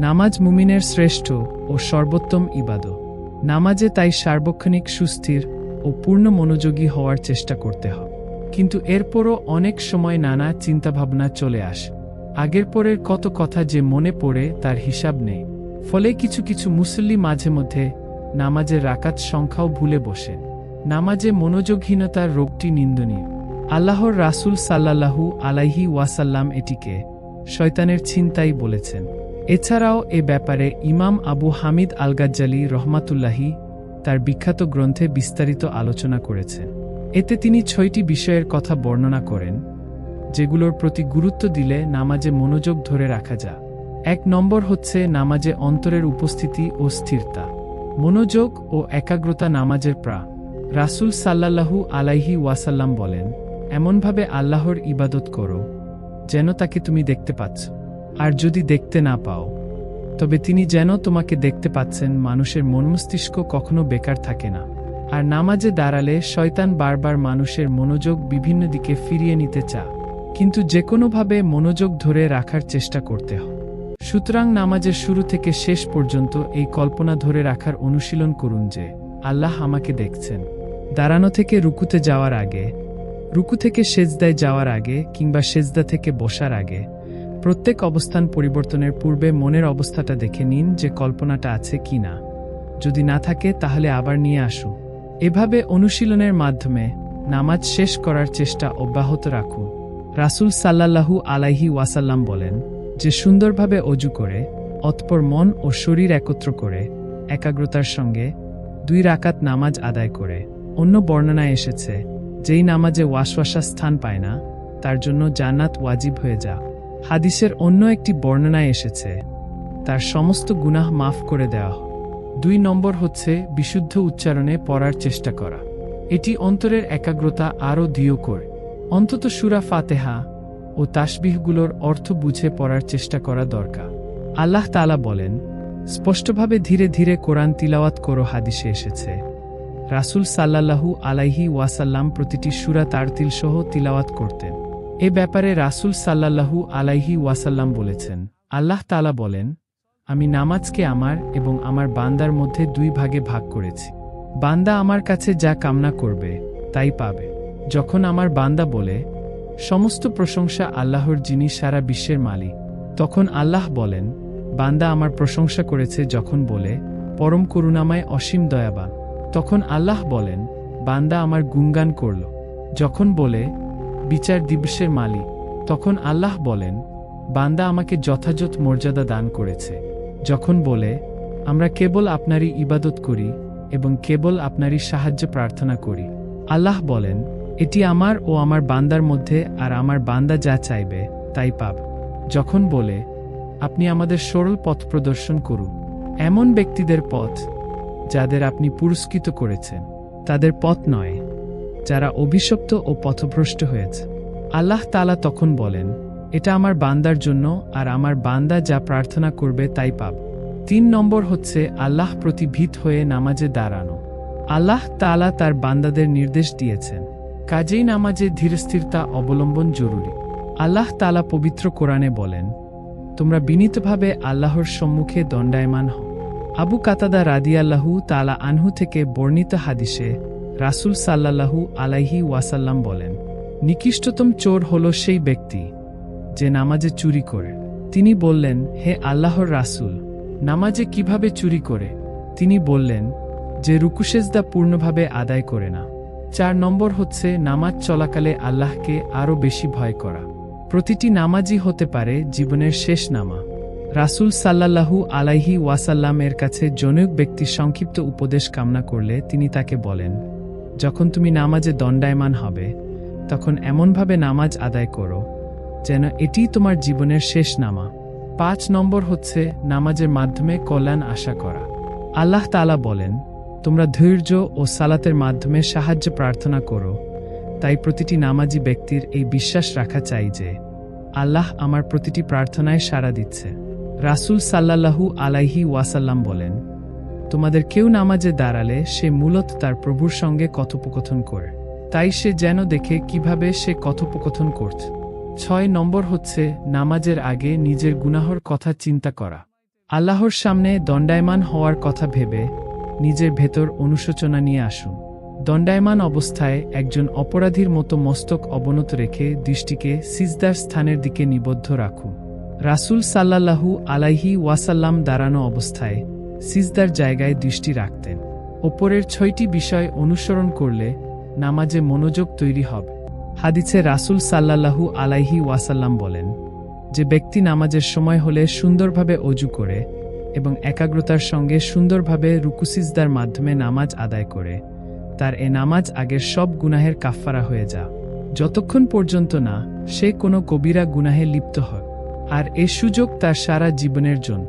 নামাজ মুমিনের শ্রেষ্ঠ ও সর্বোত্তম ইবাদ নামাজে তাই সার্বক্ষণিক সুস্থির ও পূর্ণ মনোযোগী হওয়ার চেষ্টা করতে হয়। কিন্তু এরপরও অনেক সময় নানা চিন্তাভাবনা চলে আসে। আগের পরের কত কথা যে মনে পড়ে তার হিসাব নেই। ফলে কিছু কিছু মুসল্লি মাঝে মধ্যে নামাজের রাকাত সংখ্যাও ভুলে বসে। নামাজে মনোযোগহীনতার রোগটি নিন্দনীয়। আল্লাহর রাসূল সাল্লাল্লাহু আলাইহি ওয়াসাল্লাম এটিকে শয়তানের ছিনতাই বলেছেন। এছাড়াও এ ব্যাপারে ইমাম আবু হামিদ আল গাজ্জালি রহমাতুল্লাহি তার বিখ্যাত গ্রন্থে বিস্তারিত আলোচনা করেছেন। এতে তিনি ছয়টি বিষয়ের কথা বর্ণনা করেন, যেগুলোর প্রতি গুরুত্ব দিলে নামাজে মনোযোগ ধরে রাখা যা। এক নম্বর হচ্ছে নামাজে অন্তরের উপস্থিতি ও স্থিরতা। মনোযোগ ও একাগ্রতা নামাজের প্রা। রাসূল সাল্লাল্লাহু আলাইহি ওয়াসাল্লাম বলেন, এমনভাবে আল্লাহর ইবাদত করো, যেন তাকে তুমি দেখতে পাচ্ছ। আর যদি দেখতে না পাও, তবে তিনি যেন তোমাকে দেখতে পাচ্ছেন, মানুষের মন মস্তিষ্ক কখনো বেকার থাকে না। আর নামাজে দাঁড়ালে শয়তান বারবার মানুষের মনোযোগ বিভিন্ন দিকে ফিরিয়ে নিতে চা কিন্তু যে কোনোভাবে মনোযোগ ধরে রাখার চেষ্টা করতে হয়। সুতরাং নামাজের শুরু থেকে শেষ পর্যন্ত এই কল্পনা ধরে রাখার অনুশীলন করুন যে, আল্লাহ আমাকে দেখছেন। দাঁড়ানো থেকে রুকুতে যাওয়ার আগে, রুকু থেকে সেজদায় যাওয়ার আগে কিংবা সেজদা থেকে বসার আগে প্রত্যেক অবস্থান পরিবর্তনের পূর্বে মনের অবস্থাটা দেখে নিন যে কল্পনাটা আছে কি না। যদি না থাকে, তাহলে আবার নিয়ে আসুন এভাবে অনুশীলনের মাধ্যমে নামাজ শেষ করার চেষ্টা অব্যাহত রাখুন। রাসূল সাল্লাল্লাহু আলাইহি ওয়াসাল্লাম বলেন, যে সুন্দরভাবে অজু করে, অতপর মন ও শরীর একত্র করে, একাগ্রতার সঙ্গে দুই রাকাত নামাজ আদায় করে। অন্য বর্ণনায় এসেছে, যেই নামাজে ওয়াসওয়াসা স্থান পায় না, তার জন্য জান্নাত ওয়াজিব হয়ে যা। হাদিসের অন্য একটি বর্ণনায় এসেছে, তার সমস্ত গুনাহ মাফ করে দেওয়া দুই নম্বর হচ্ছে বিশুদ্ধ উচ্চারণে পড়ার চেষ্টা করা। এটি অন্তরের একাগ্রতা আরও দৃঢ় করে। অন্তত সুরা ফাতেহা ও তাসবিহগুলোর অর্থ বুঝে পড়ার চেষ্টা করা দরকার। আল্লাহ তালা বলেন, স্পষ্টভাবে ধীরে ধীরে কোরআন তিলাওয়াত করো হাদিসে এসেছে। রাসূল সাল্লাল্লাহু আলাইহি ওয়াসাল্লাম প্রতিটি সুরা তারতিল সহ তিলাওয়াত করতেন। এ ব্যাপারে রাসূল সাল্লাল্লাহু আলাইহি ওয়াসাল্লাম বলেছেন, আল্লাহ তালা বলেন, আমি নামাজকে আমার এবং আমার বান্দার মধ্যে দুই ভাগে ভাগ করেছি। বান্দা আমার কাছে যা কামনা করবে, তাই পাবে। যখন আমার বান্দা বলে, সমস্ত প্রশংসা আল্লাহর যিনি সারা বিশ্বের মালিক, তখন আল্লাহ বলেন, বান্দা আমার প্রশংসা করেছে যখন বলে, পরম করুণাময় অসীম দয়াবান। তখন আল্লাহ বলেন, বান্দা আমার গুণগান করল। যখন বলে বিচার দিবসের মালিক তখন আল্লাহ বলেন, বান্দা আমাকে যথাযথ মর্যাদা দান করেছে। যখন বলে, আমরা কেবল আপনারই ইবাদত করি এবং কেবল আপনারই সাহায্য প্রার্থনা করি। আল্লাহ বলেন, এটি আমার ও আমার বান্দার মধ্যে আর আমার বান্দা যা চাইবে, তাই পাব যখন বলে, আপনি আমাদের সরল পথ প্রদর্শন করুন। এমন ব্যক্তিদের পথ যাদের আপনি পুরস্কৃত করেছেন। তাদের পথ নয় যারা অভিশপ্ত ও পথভ্রষ্ট হয়েছে। আল্লাহ তালা তখন বলেন, এটা আমার বান্দার জন্য, আর আমার বান্দা যা প্রার্থনা করবে তাই পাব তিন নম্বর হচ্ছে, আল্লাহ প্রতি ভীত হয়ে নামাজে দাঁড়ানো। আল্লাহ তালা তার বান্দাদের নির্দেশ দিয়েছেন। কাজেই নামাজে ধীরস্থিরতা অবলম্বন জরুরি। আল্লাহ তালা পবিত্র কোরআনে বলেন, তোমরা বিনীতভাবে আল্লাহর সম্মুখে দণ্ডায়মান হও। আবু কাতাদা রাদিয়াল্লাহু তালা আনহু থেকে বর্ণিত হাদিসে রাসূল সাল্লাল্লাহু আলাইহি ওয়াসাল্লাম বলেন, নিকৃষ্টতম চোর হল সেই ব্যক্তি যে নামাজে চুরি করে। তিনি বললেন, হে আল্লাহর রাসূল, নামাজে কীভাবে চুরি করে? তিনি বললেন, যে রুকুশেজদা পূর্ণভাবে আদায় করে না। চার নম্বর হচ্ছে, নামাজ চলাকালে আল্লাহকে আরও বেশি ভয় করা। প্রতিটি নামাজই হতে পারে জীবনের শেষ নামা। রাসূল সাল্লাল্লাহু আলাইহি ওয়াসাল্লামের কাছে জনৈক ব্যক্তি সংক্ষিপ্ত উপদেশ কামনা করলে তিনি তাকে বলেন যখন তুমি নামাজে দণ্ডায়মান হবে, তখন এমনভাবে নামাজ আদায় করো, যেন এটিই তোমার জীবনের শেষ নামা। পাঁচ নম্বর হচ্ছে নামাজের মাধ্যমে কল্যাণ আশা করা। আল্লাহ তালা বলেন, তোমরা ধৈর্য ও সালাতের মাধ্যমে সাহায্য প্রার্থনা করো। তাই প্রতিটি নামাজি ব্যক্তির এই বিশ্বাস রাখা চাই যে, আল্লাহ আমার প্রতিটি প্রার্থনায় সাড়া দিচ্ছে। রাসূল সাল্লাল্লাহু আলাইহি ওয়াসাল্লাম বলেন তোমাদের কেউ নামাজে দাঁড়ালে সে মূলত তার প্রভুর সঙ্গে কথোপকথন করে। তাই সে যেন দেখে কীভাবে সে কথোপকথন করছে। ছয় নম্বর হচ্ছে, নামাজের আগে নিজের গুনাহর কথা চিন্তা করা। আল্লাহর সামনে দণ্ডায়মান হওয়ার কথা ভেবে নিজের ভেতর অনুশোচনা নিয়ে আসুন। দণ্ডায়মান অবস্থায় একজন অপরাধীর মতো মস্তক অবনত রেখে দৃষ্টিকে সিজদার স্থানের দিকে নিবদ্ধ রাখুন। রাসূল সাল্লাল্লাহু আলাইহি ওয়াসাল্লাম দাঁড়ানো অবস্থায় সিজদার জায়গায় দৃষ্টি রাখতেন। ওপরের ছয়টি বিষয় অনুসরণ করলে নামাজে মনোযোগ তৈরি হবে। হাদিসে রাসূল সাল্লাল্লাহু আলাইহি ওয়াসাল্লাম বলেন, যে ব্যক্তি নামাজের সময় হলে সুন্দরভাবে অজু করে এবং একাগ্রতার সঙ্গে সুন্দরভাবে রুকুসিজদার মাধ্যমে নামাজ আদায় করে, তার এ নামাজ আগের সব গুনাহের কাফফারা হয়ে যা। যতক্ষণ পর্যন্ত না সে কোনো কবিরা গুনাহে লিপ্ত হয়, আর এ সুযোগ তার সারা জীবনের জন্য।